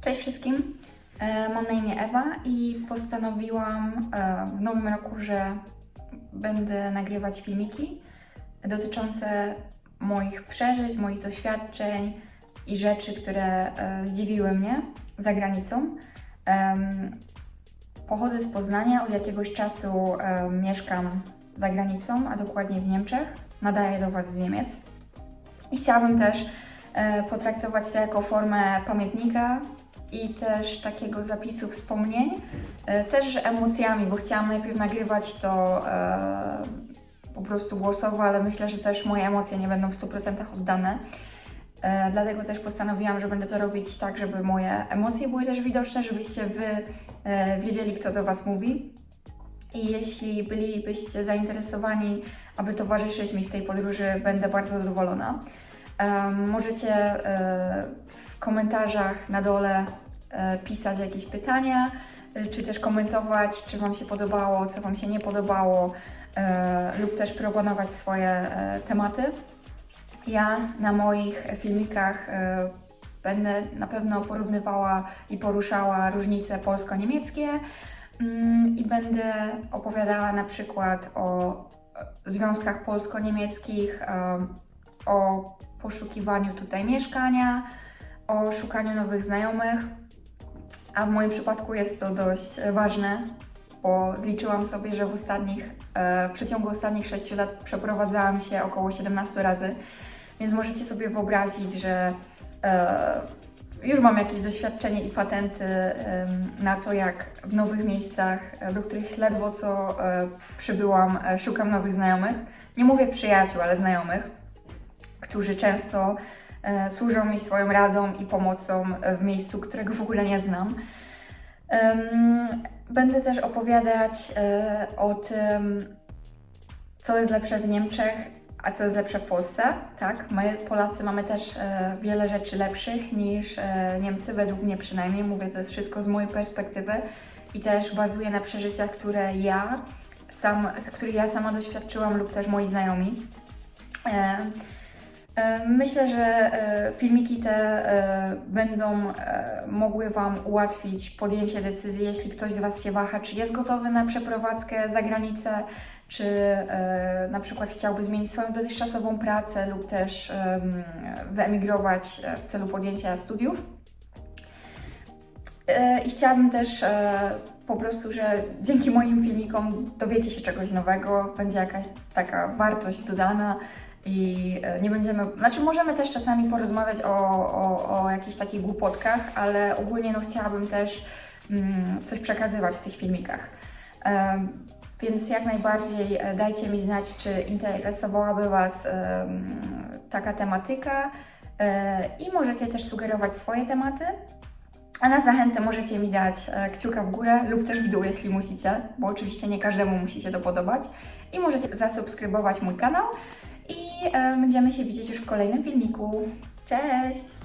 Cześć wszystkim, E, mam na imię Ewa i postanowiłam e, w nowym roku, że będę nagrywać filmiki dotyczące moich przeżyć, moich doświadczeń i rzeczy, które e, zdziwiły mnie za granicą. Pochodzę z Poznania, od jakiegoś czasu mieszkam za granicą, a dokładnie w Niemczech. Nadaję do Was z Niemiec. I chciałabym też potraktować to jako formę pamiętnika i też takiego zapisu wspomnień, e, też emocjami, bo chciałam najpierw nagrywać to e, po prostu głosowo, ale myślę, że też moje emocje nie będą w 100% oddane. E, dlatego też postanowiłam, że będę to robić tak, żeby moje emocje były też widoczne, żebyście Wy wiedzieli, kto do Was mówi. I jeśli bylibyście zainteresowani, aby towarzyszyć mi w tej podróży, będę bardzo zadowolona. Możecie e, w komentarzach na dole e, pisać jakieś pytania, e, czy też komentować, czy Wam się podobało, co Wam się nie podobało, lub też proponować swoje tematy. Ja na moich filmikach będę na pewno porównywała i poruszała różnice polsko-niemieckie mm, i będę opowiadała na przykład o związkach polsko-niemieckich, o poszukiwaniu tutaj mieszkania, o szukaniu nowych znajomych. A w moim przypadku jest to dość e, ważne, bo zliczyłam sobie, że w ostatnich, e, w przeciągu ostatnich 6 lat przeprowadzałam się około 17 razy, więc możecie sobie wyobrazić, że e, już mam jakieś doświadczenie i patenty na to, jak w nowych miejscach, do których ledwo co przybyłam, szukam nowych znajomych. Nie mówię przyjaciół, ale znajomych, którzy często e, służą mi swoją radą i pomocą e, w miejscu, którego w ogóle nie znam. Będę też opowiadać e, o tym, co jest lepsze w Niemczech, a co jest lepsze w Polsce. Tak, my Polacy mamy też wiele rzeczy lepszych niż Niemcy, według mnie przynajmniej. Mówię, to jest wszystko z mojej perspektywy i też bazuje na przeżyciach, które ja, sam, których ja sama doświadczyłam lub też moi znajomi. E, Myślę, że e, filmiki te e, będą mogły Wam ułatwić podjęcie decyzji, jeśli ktoś z Was się waha, czy jest gotowy na przeprowadzkę za granicę, czy na przykład chciałby zmienić swoją dotychczasową pracę lub też em, wyemigrować w celu podjęcia studiów. I chciałabym też po prostu, że dzięki moim filmikom dowiecie się czegoś nowego, będzie jakaś taka wartość dodana i e, nie będziemy, znaczy możemy też czasami porozmawiać o, o, o jakichś takich głupotkach, ale ogólnie no chciałabym też mm, coś przekazywać w tych filmikach. Em, więc jak najbardziej e, dajcie mi znać, czy interesowałaby Was em, taka tematyka e, i możecie też sugerować swoje tematy. A na zachętę możecie mi dać kciuka w górę lub też w dół, jeśli musicie, bo oczywiście nie każdemu musi się to podobać. I możecie zasubskrybować mój kanał i będziemy się widzieć już w kolejnym filmiku. Cześć!